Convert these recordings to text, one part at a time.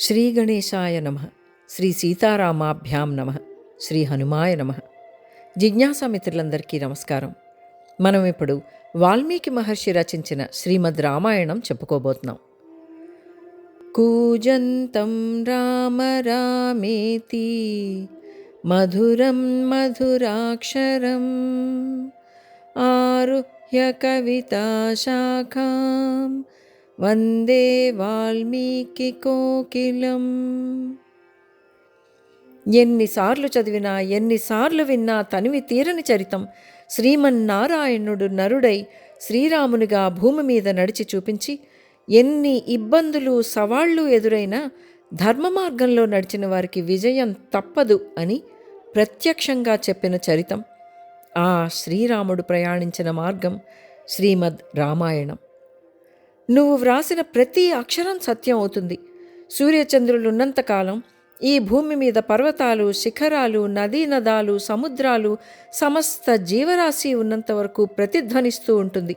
శ్రీగణేశాయ నమ. శ్రీ సీతారామాభ్యాం నమ. శ్రీ హనుమాయ నమ. జిజ్ఞాసా మిత్రులందరికీ నమస్కారం. మనం ఇప్పుడు వాల్మీకి మహర్షి రచించిన శ్రీమద్ రామాయణం చెప్పుకోబోతున్నాం. కూజంతం రామ రామేతి మధురం మధురాక్షరం ఆరుహ్య కవితాశాఖాం వందే వాల్మీకి కోకిలం. ఎన్నిసార్లు చదివినా ఎన్నిసార్లు విన్నా తనివి తీరని చరితం. శ్రీమన్నారాయణుడు నరుడై శ్రీరామునిగా భూమి మీద నడిచి చూపించి ఎన్ని ఇబ్బందులు సవాళ్ళు ఎదురైనా ధర్మ మార్గంలో నడిచిన వారికి విజయం తప్పదు అని ప్రత్యక్షంగా చెప్పిన చరితం. ఆ శ్రీరాముడు ప్రయాణించిన మార్గం శ్రీమద్ రామాయణం. నువ్వు వ్రాసిన ప్రతి అక్షరం సత్యం అవుతుంది. సూర్యచంద్రులున్నంతకాలం ఈ భూమి మీద పర్వతాలు శిఖరాలు నదీ నదాలు సముద్రాలు సమస్త జీవరాశి ఉన్నంత వరకు ప్రతిధ్వనిస్తూ ఉంటుంది.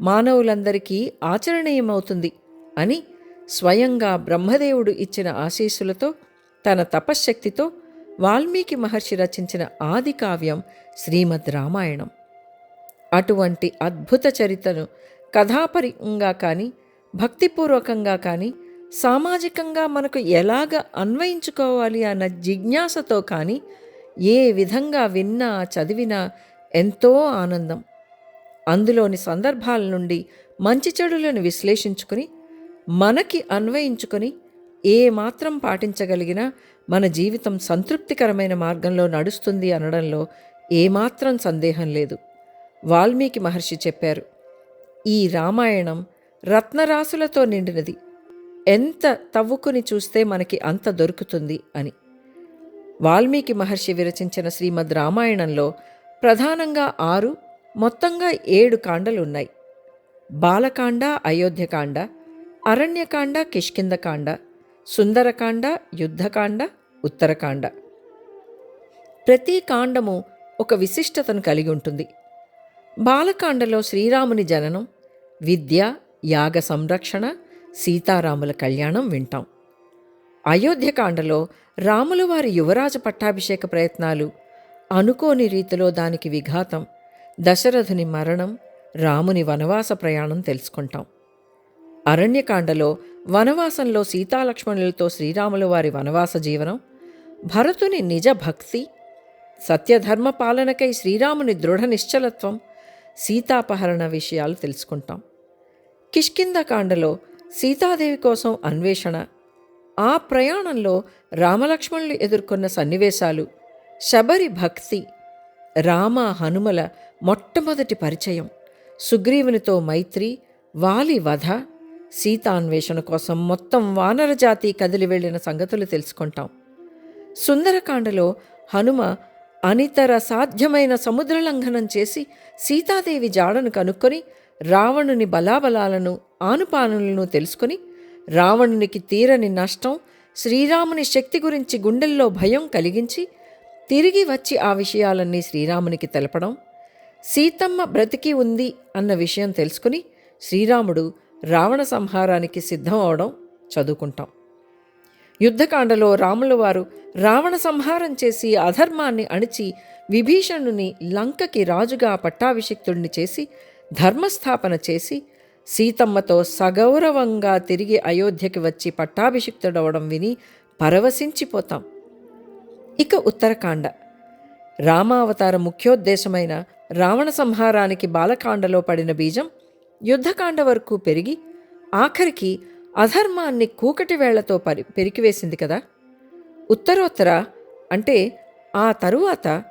మానవులందరికీ ఆచరణీయమవుతుంది అని స్వయంగా బ్రహ్మదేవుడు ఇచ్చిన ఆశీస్సులతో తన తపశ్శక్తితో వాల్మీకి మహర్షి రచించిన ఆది కావ్యం శ్రీమద్ రామాయణం. అటువంటి అద్భుత చరిత్రను కథాపరంగా కానీ భక్తిపూర్వకంగా కానీ సామాజికంగా మనకు ఎలాగ అన్వయించుకోవాలి అన్న జిజ్ఞాసతో కానీ ఏ విధంగా విన్నా చదివినా ఎంతో ఆనందం. అందులోని సందర్భాల నుండి మంచి చెడులను విశ్లేషించుకుని మనకి అన్వయించుకొని ఏ మాత్రం పాటించగలిగినా మన జీవితం సంతృప్తికరమైన మార్గంలో నడుస్తుంది అనడంలో ఏమాత్రం సందేహం లేదు. వాల్మీకి మహర్షి చెప్పారు ఈ రామాయణం రత్నరాసులతో నిండినది. ఎంత తవ్వుకుని చూస్తే మనకి అంత దొరుకుతుంది అని. వాల్మీకి మహర్షి విరచించిన శ్రీమద్ రామాయణంలో ప్రధానంగా ఆరు మొత్తంగా ఏడు కాండలు ఉన్నాయి బాలకాండ అయోధ్యకాండ అరణ్యకాండ కిష్కిందకాండ సుందరకాండ యుద్ధకాండ ఉత్తరకాండ. ప్రతి కాండము ఒక విశిష్టతను కలిగి ఉంటుంది. బాలకాండలో శ్రీరాముని జననం విద్య యాగ సంరక్షణ సీతారాముల కళ్యాణం వింటాం. అయోధ్యకాండలో రాముల వారి యువరాజ పట్టాభిషేక ప్రయత్నాలు అనుకోని రీతిలో దానికి విఘాతం దశరథుని మరణం రాముని వనవాస ప్రయాణం తెలుసుకుంటాం. అరణ్యకాండలో వనవాసంలో సీతాలక్ష్మణులతో శ్రీరాముల వారి వనవాస జీవనం భరతుని నిజ భక్తి సత్యధర్మ పాలనకై శ్రీరాముని దృఢ నిశ్చలత్వం సీతాపహరణ విషయాలు తెలుసుకుంటాం. కిష్కిందకాండలో సీతాదేవి కోసం అన్వేషణ. ఆ ప్రయాణంలో రామలక్ష్మణులు ఎదుర్కొన్న సన్నివేశాలు శబరి భక్తి రామ హనుమల మొట్టమొదటి పరిచయం సుగ్రీవునితో మైత్రి వాలి వధ సీతాన్వేషణ కోసం మొత్తం వానర జాతి కదిలి వెళ్ళిన సంగతులు తెలుసుకుంటాం. సుందరకాండలో హనుమ అనితర సాధ్యమైన సముద్రలంఘనం చేసి సీతాదేవి జాడను కనుక్కొని రావణుని బలాబలాలను ఆనుపానులను తెలుసుకుని రావణునికి తీరని నష్టం శ్రీరాముని శక్తి గురించి గుండెల్లో భయం కలిగించి తిరిగి వచ్చి ఆ విషయాలన్నీ శ్రీరామునికి తెలపడం సీతమ్మ బ్రతికి ఉంది అన్న విషయం తెలుసుకుని శ్రీరాముడు రావణ సంహారానికి సిద్ధం అవడం చదువుకుంటాం. యుద్ధకాండలో రాముల వారు రావణ సంహారం చేసి అధర్మాన్ని అణిచి విభీషణుని లంకకి రాజుగా పట్టాభిషిక్తుడిని చేసి ధర్మస్థాపన చేసి సీతమ్మతో సగౌరవంగా తిరిగి అయోధ్యకి వచ్చి పట్టాభిషిక్తుడవడం విని పరవశించిపోతాం. ఇక ఉత్తరకాండ. రామావతార ముఖ్యోద్దేశమైన రావణ సంహారానికి బాలకాండలో పడిన బీజం యుద్ధకాండ వరకు పెరిగి ఆఖరికి అధర్మాన్ని కూకటి వేళ్ళతో పరి పెరికివేసింది కదా. ఉత్తరోత్తర అంటే ఆ తరువాత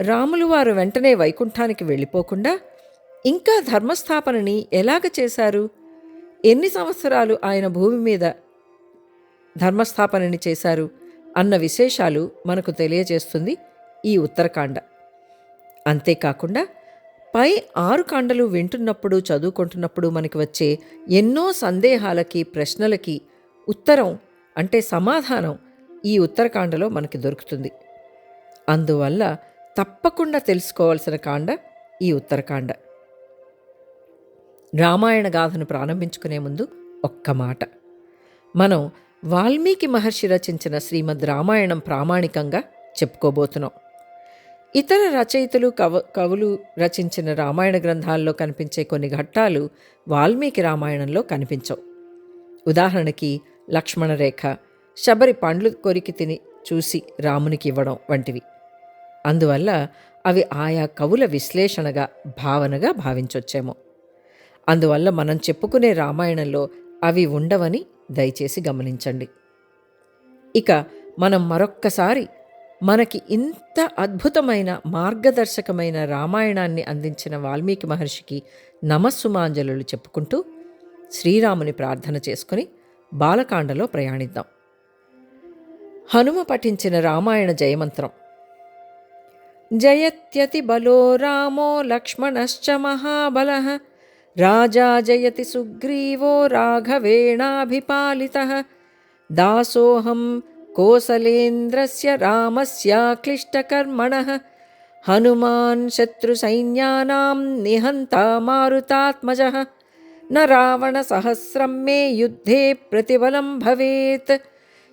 రాములు వారు వెంటనే వైకుంఠానికి వెళ్ళిపోకుండా ఇంకా ధర్మస్థాపనని ఎలాగ చేశారు? ఎన్ని సంవత్సరాలు ఆయన భూమి మీద ధర్మస్థాపనని చేశారు? అన్న విశేషాలు మనకు తెలియజేస్తుంది ఈ ఉత్తరకాండ. అంతేకాకుండా పై ఆరు కాండలు వింటున్నప్పుడు చదువుకుంటున్నప్పుడు మనకి వచ్చే ఎన్నో సందేహాలకి ప్రశ్నలకి ఉత్తరం అంటే సమాధానం ఈ ఉత్తరకాండలో మనకి దొరుకుతుంది. అందువల్ల తప్పకుండా తెలుసుకోవాల్సిన కాండ ఈ ఉత్తరకాండ. రామాయణ గాథను ప్రారంభించుకునే ముందు ఒక్క మాట. మనం వాల్మీకి మహర్షి రచించిన శ్రీమద్ రామాయణం ప్రామాణికంగా చెప్పుకోబోతున్నాం. ఇతర రచయితలు కవ కవులు రచించిన రామాయణ గ్రంథాల్లో కనిపించే కొన్ని ఘట్టాలు వాల్మీకి రామాయణంలో కనిపించవు. ఉదాహరణకి లక్ష్మణరేఖ శబరి పండ్లు కొరికి తిని చూసి రామునికి ఇవ్వడం వంటివి. అందువల్ల అవి ఆయా కవుల విశ్లేషణగా భావనగా భావించొచ్చేమో. అందువల్ల మనం చెప్పుకునే రామాయణంలో అవి ఉండవని దయచేసి గమనించండి. ఇక మనం మరొక్కసారి మనకి ఇంత అద్భుతమైన మార్గదర్శకమైన రామాయణాన్ని అందించిన వాల్మీకి మహర్షికి నమస్సుమాంజలు చెప్పుకుంటూ శ్రీరాముని ప్రార్థన చేసుకుని బాలకాండలో ప్రయాణిద్దాం. హనుమ పఠించిన రామాయణ జయమంత్రం. జయత్యతి బలో రామో లక్ష్మణశ్చ మహాబల राजा जयति सुग्रीवो राघवेणाभिपालितः। दासोऽहं कोसलेन्द्रस्य रामस्याक्लिष्टकर्मणः। हनुमान् शत्रुसैन्यानां निहन्ता मारुतात्मजः न रावणसहस्रं मे युद्धे प्रतिबलं भवेत्।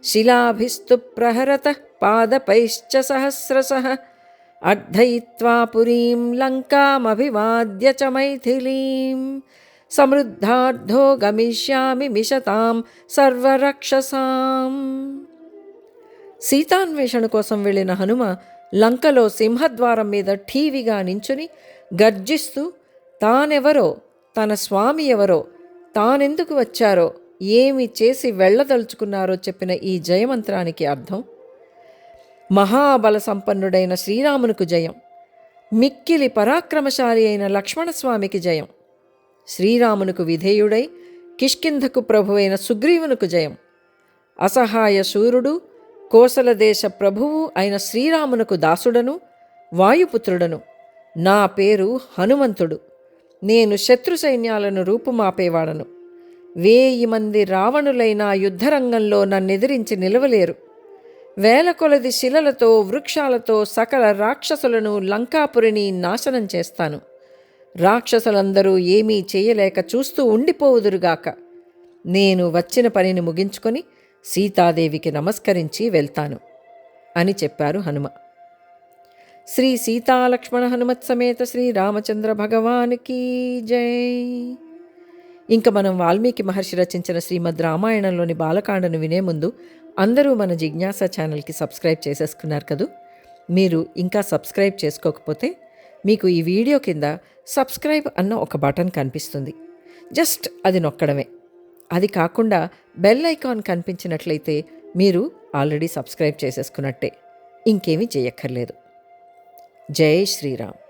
शिलाभिस्तु प्रहरतः पादपैश्च सहस्रशः। అర్ధయిత్వా పురీం లంకామభివాద్య చ మైథిలీం. సమృద్ధార్థో గమిష్యామి మిషతాం సర్వరక్షసాం. సీతాన్వేషణ కోసం వెళ్ళిన హనుమ లంకలో సింహద్వారం మీద ఠీవిగా నించుని గర్జిస్తూ తానెవరో? తన స్వామి ఎవరో? తానెందుకు వచ్చారో? ఏమి చేసి వెళ్ళదలుచుకున్నారో? చెప్పిన ఈ జయమంత్రానికి అర్థం మహాబల సంపన్నుడైన శ్రీరామునకు జయం. మిక్కిలి పరాక్రమశాలి అయిన లక్ష్మణస్వామికి జయం. శ్రీరామునకు విధేయుడై కిష్కింధకు ప్రభువైన సుగ్రీవునకు జయం. అసహాయ శూరుడు కోసల దేశ ప్రభువు అయిన శ్రీరామునకు దాసుడను వాయుపుత్రుడను. నా పేరు హనుమంతుడు. నేను శత్రు సైన్యాలను రూపుమాపేవాడను. వేయి మంది రావణులైన యుద్ధరంగంలో నన్నెదిరించి నిలవలేరు. వేల కొలది శిలలతో వృక్షాలతో సకల రాక్షసులను లంకాపురిని నాశనం చేస్తాను. రాక్షసులందరూ ఏమీ చేయలేక చూస్తూ ఉండిపోవుదురుగాక నేను వచ్చిన పనిని ముగించుకొని సీతాదేవికి నమస్కరించి వెళ్తాను అని చెప్పారు హనుమ. శ్రీ సీతాలక్ష్మణ హనుమత్ సమేత శ్రీ రామచంద్ర భగవానికి జై. ఇంకా మనం వాల్మీకి మహర్షి రచించిన శ్రీమద్ రామాయణంలోని బాలకాండను వినే ముందు అందరూ మన జిజ్ఞాస ఛానల్కి సబ్స్క్రైబ్ చేసేసుకున్నారు కదూ? మీరు ఇంకా సబ్స్క్రైబ్ చేసుకోకపోతే మీకు ఈ వీడియో కింద సబ్స్క్రైబ్ అన్న ఒక బటన్ కనిపిస్తుంది. జస్ట్ అది నొక్కడమే. అది కాకుండా బెల్ ఐకాన్ కనిపించినట్లయితే మీరు ఆల్రెడీ సబ్స్క్రైబ్ చేసేసుకున్నట్టే. ఇంకేమీ చేయక్కర్లేదు. జై శ్రీరామ్.